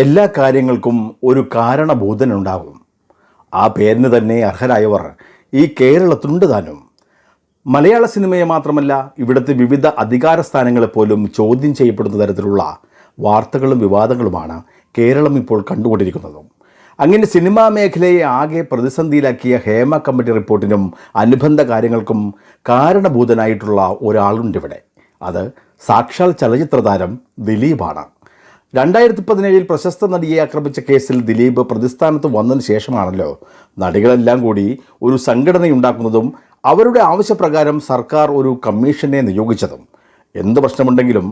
എല്ലാ കാര്യങ്ങൾക്കും ഒരു കാരണഭൂതനുണ്ടാകും ആ പേരിന് തന്നെ അർഹരായവർ ഈ കേരളത്തിനുണ്ട് താനും മലയാള സിനിമയെ മാത്രമല്ല ഇവിടുത്തെ വിവിധ അധികാര സ്ഥാനങ്ങളെ പോലും ചോദ്യം ചെയ്യപ്പെടുന്ന തരത്തിലുള്ള വാർത്തകളും വിവാദങ്ങളുമാണ് കേരളം ഇപ്പോൾ കണ്ടുകൊണ്ടിരിക്കുന്നത്. അങ്ങനെ സിനിമാ മേഖലയെ ആകെ പ്രതിസന്ധിയിലാക്കിയ ഹേമ കമ്മിറ്റി റിപ്പോർട്ടിനും അനുബന്ധ കാര്യങ്ങൾക്കും കാരണഭൂതനായിട്ടുള്ള ഒരാളുണ്ട് ഇവിടെ അത് സാക്ഷാൽ ചലച്ചിത്ര താരം ദിലീപാണ്. രണ്ടായിരത്തി പതിനേഴിൽ പ്രശസ്ത നടിയെ ആക്രമിച്ച കേസിൽ ദിലീപ് പ്രതിസ്ഥാനത്ത് വന്നതിന് ശേഷമാണല്ലോ. നടികളെല്ലാം കൂടി ഒരു സംഘടനയുണ്ടാക്കുന്നതും അവരുടെ ആവശ്യപ്രകാരം സർക്കാർ ഒരു കമ്മീഷനെ നിയോഗിച്ചതും. എന്ത് പ്രശ്നമുണ്ടെങ്കിലും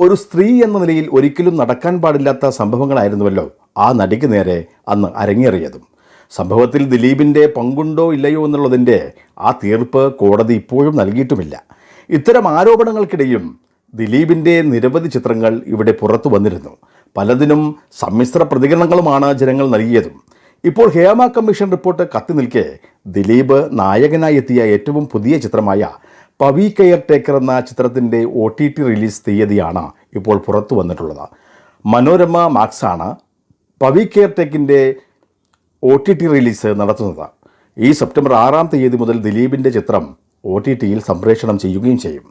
ഒരു സ്ത്രീ എന്ന നിലയിൽ ഒരിക്കലും നടക്കാൻ പാടില്ലാത്ത സംഭവങ്ങളായിരുന്നുവല്ലോ ആ നടിക്ക് നേരെ അന്ന് അരങ്ങേറിയതും. സംഭവത്തിൽ ദിലീപിന്റെ പങ്കുണ്ടോ ഇല്ലയോ എന്നുള്ളതിന്റെ ആ തീർപ്പ് കോടതി ഇപ്പോഴും നൽകിയിട്ടുമില്ല. ഇത്തരം ആരോപണങ്ങൾക്കിടയും ദിലീപിന്റെ നിരവധി ചിത്രങ്ങൾ ഇവിടെ പുറത്തു വന്നിരുന്നു. പലതിനും സമ്മിശ്ര പ്രതികരണങ്ങളുമാണ് ജനങ്ങൾ നൽകിയതും. ഇപ്പോൾ ഹേമ കമ്മീഷൻ റിപ്പോർട്ട് കത്തി നിൽക്കെ ദിലീപ് നായകനായി എത്തിയ ഏറ്റവും പുതിയ ചിത്രമായ പവി കെയർ ടേക്കർ എന്ന ചിത്രത്തിന്റെ ഒ ടി ടി റിലീസ് തീയതിയാണ് ഇപ്പോൾ പുറത്തു വന്നിട്ടുള്ളത്. മനോരമ മാക്സാണ് പവി കെയർ ടേക്കിന്റെ ഒ ടി ടി റിലീസ് നടത്തുന്നത്. ഈ സെപ്റ്റംബർ ആറാം തീയതി മുതൽ ദിലീപിന്റെ ചിത്രം ഒ ടി ടിയിൽ സംപ്രേഷണം ചെയ്യുകയും ചെയ്യും.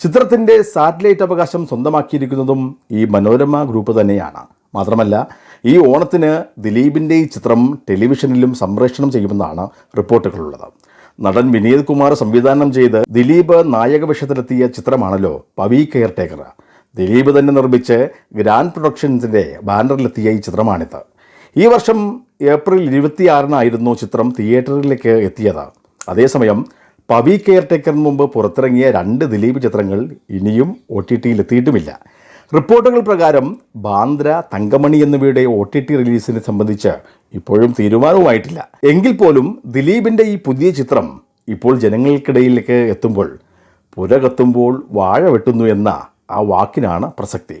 ചിത്രത്തിന്റെ സാറ്റലൈറ്റ് അവകാശം സ്വന്തമാക്കിയിരിക്കുന്നതും ഈ മനോരമ ഗ്രൂപ്പ് തന്നെയാണ്. മാത്രമല്ല ഈ ഓണത്തിന് ദിലീപിന്റെ ഈ ചിത്രം ടെലിവിഷനിലും സംപ്രേഷണം ചെയ്യുമെന്നാണ് റിപ്പോർട്ടുകളുള്ളത്. നടൻ വിനീത് കുമാർ സംവിധാനം ചെയ്ത് ദിലീപ് നായക വേഷത്തിലെത്തിയ ചിത്രമാണല്ലോ പവി കെയർ ടേക്കർ ദിലീപ് തന്നെ നിർമ്മിച്ച് ഗ്രാൻഡ് പ്രൊഡക്ഷൻസിന്റെ ബാനറിലെത്തിയ ഈ ചിത്രമാണിത്. ഈ വർഷം ഏപ്രിൽ ഇരുപത്തിയാറിനായിരുന്നു ചിത്രം തിയേറ്ററിലേക്ക് എത്തിയത്. അതേസമയം പവി കെയർ ടേക്കറിന് മുമ്പ് പുറത്തിറങ്ങിയ രണ്ട് ദിലീപ് ചിത്രങ്ങൾ ഇനിയും ഒ ടി ടിയിലെത്തിയിട്ടുമില്ല റിപ്പോർട്ടുകൾ പ്രകാരം ബാന്ദ്ര തങ്കമണി എന്നിവയുടെ ഒ ടി ടി റിലീസിനെ സംബന്ധിച്ച് ഇപ്പോഴും തീരുമാനവുമായിട്ടില്ല. എങ്കിൽ പോലും ദിലീപിന്റെ ഈ പുതിയ ചിത്രം ഇപ്പോൾ ജനങ്ങൾക്കിടയിലേക്ക് എത്തുമ്പോൾ പുര കത്തുമ്പോൾ വാഴ വെട്ടുന്നു എന്ന ആ വാക്കിനാണ് പ്രസക്തി.